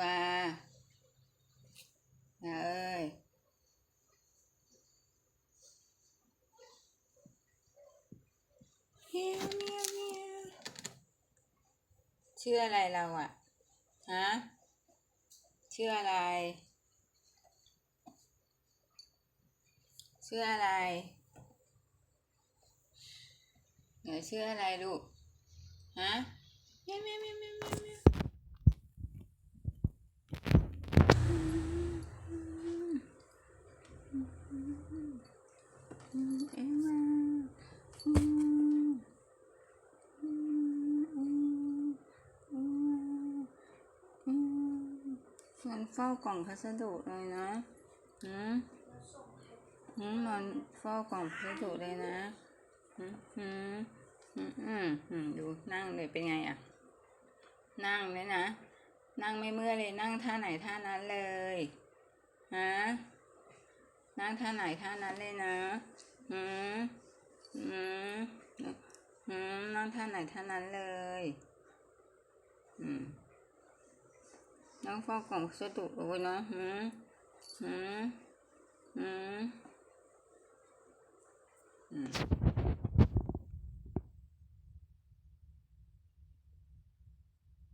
วาเอ้ยเมียวเมียวเมียวชื่ออะไรเราอะฮะชื่ออะไรชื่ออะไรเดี๋ยวชื่ออะไรลูกฮะ เมียวเมียวเมียวเมียวเมียวเมียวอืมเอ็มมาอืมอืมอืมอืมอืมมันเฝ้ากล่องพัสดุเลยนะหืมหืมมันเฝ้ากล่องพัสดุเลยนะหืมหืมอืมอืมอืมดูนั่งเลยเป็นไงอะ นั่งเลยนะ นั่งไม่เมื่อเลยนั่งท่าไหนท่านั้นเลยฮะนั่งท่าไหนท่านั้นเลยนะอืมอืมอืมนั่งท่าไหนท่านั้นเลยอืมน้องฟอกของสดุกเลยนะอืมอืมอืมอืม